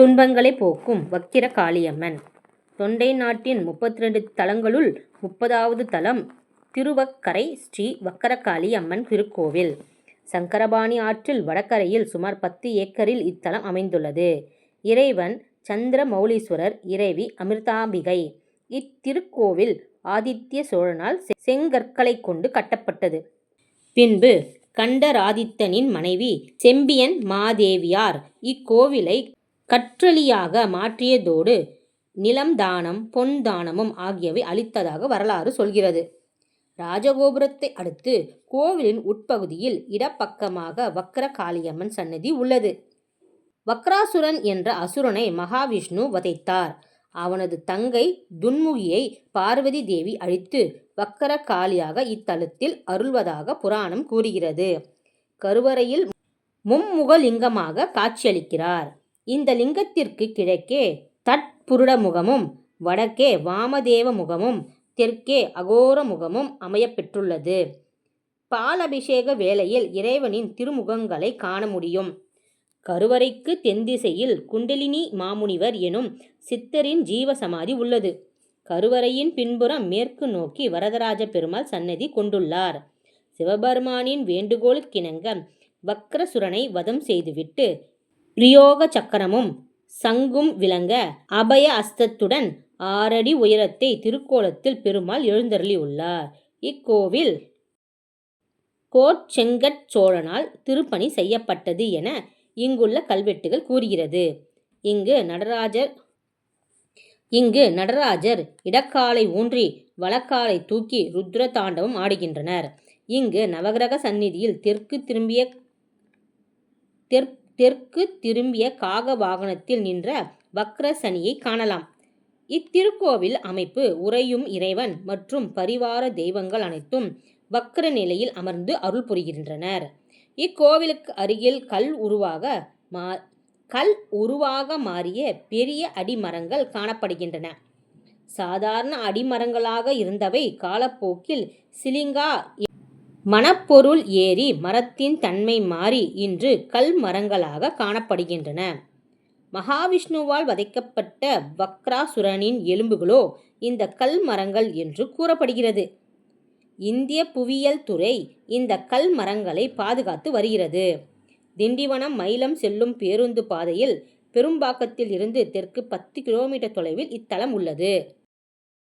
துன்பங்களை போக்கும் வக்கிர காளியம்மன் தொண்டை நாட்டின் முப்பத்தி ரெண்டு தலங்களுள் முப்பதாவது தலம் திருவக்கரை ஸ்ரீ வக்கரகாளி அம்மன் திருக்கோவில் சங்கரபாணி ஆற்றில் வடக்கரையில் சுமார் பத்து ஏக்கரில் இத்தலம் அமைந்துள்ளது. இறைவன் சந்திரமவுலீஸ்வரர் இறைவி அமிர்தாம்பிகை. இத்திருக்கோவில் ஆதித்ய சோழனால் செங்கற்களைக் கொண்டு கட்டப்பட்டது. பின்பு கண்டராதித்தனின் மனைவி செம்பியன் மாதேவியார் இக்கோவிலை கற்றளியாக மாற்றியதோடு நிலம் தானம் பொன் தானமும் ஆகியவை அளித்ததாக வரலாறு சொல்கிறது. ராஜகோபுரத்தை அடுத்து கோவிலின் உட்பகுதியில் இடப்பக்கமாக வக்கர காளியம்மன் சன்னதி உள்ளது. வக்ராசுரன் என்ற அசுரனை மகாவிஷ்ணு வதைத்தார். அவனது தங்கை துன்முகியை பார்வதி தேவி அழித்து வக்கர காளியாக இத்தலத்தில் அருள்வதாக புராணம் கூறுகிறது. கருவறையில் மும்முகலிங்கமாக காட்சியளிக்கிறார். இந்த லிங்கத்திற்கு கிழக்கே தட்புருட முகமும் வடக்கே வாமதேவ முகமும் தெற்கே அகோர முகமும் அமையப்பெற்றுள்ளது. பாலபிஷேக வேளையில் இறைவனின் திருமுகங்களை காண முடியும். கருவறைக்கு தென்திசையில் குண்டலினி மாமுனிவர் எனும் சித்தரின் ஜீவசமாதி உள்ளது. கருவறையின் பின்புறம் மேற்கு நோக்கி வரதராஜ பெருமாள் சன்னதி கொண்டுள்ளார். சிவபெருமானின் வேண்டுகோளுக்கிணங்க வக்ரசுரனை வதம் செய்துவிட்டு பிரயோக சக்கரமும் சங்கும் விளங்க அபய அஸ்தத்துடன் ஆறடி உயரத்தை திருக்கோலத்தில் பெருமாள் எழுந்தருளியுள்ளார். இக்கோவில் கோட்செங்கட் சோழனால் திருப்பணி செய்யப்பட்டது என இங்குள்ள கல்வெட்டுகள் கூறுகிறது. இங்கு நடராஜர் இங்கு நடராஜர் இடக்காலை ஊன்றி வலக்காலை தூக்கி ருத்ர தாண்டவம் ஆடுகின்றனர். இங்கு நவக்கிரக சந்நிதியில் தெற்கு திரும்பிய தெற்கு திரும்பிய காக வாகனத்தில் நின்ற வக்ரசனியை காணலாம். இத்திருக்கோவில் அமைப்பு உறையும் இறைவன் மற்றும் பரிவார தெய்வங்கள் அனைத்தும் வக்ர நிலையில் அமர்ந்து அருள் புரிகின்றனர். இக்கோவிலுக்கு அருகில் கல் உருவாக மா கல் உருவாக மாறிய பெரிய அடிமரங்கள் காணப்படுகின்றன. சாதாரண அடிமரங்களாக இருந்தவை காலப்போக்கில் சிலிங்கா மணப்பொருள் ஏறி மரத்தின் தன்மை மாறி இன்று கல் மரங்களாக காணப்படுகின்றன. மகாவிஷ்ணுவால் வதைக்கப்பட்ட வக்ராசுரனின் எலும்புகளோ இந்த கல் மரங்கள் என்று கூறப்படுகிறது. இந்திய புவியியல் துறை இந்த கல் மரங்களை பாதுகாத்து வருகிறது. திண்டிவனம் மயிலம் செல்லும் பேருந்து பாதையில் பெரும்பாக்கத்தில் இருந்து தெற்கு பத்து கிலோமீட்டர் தொலைவில் இத்தலம் உள்ளது.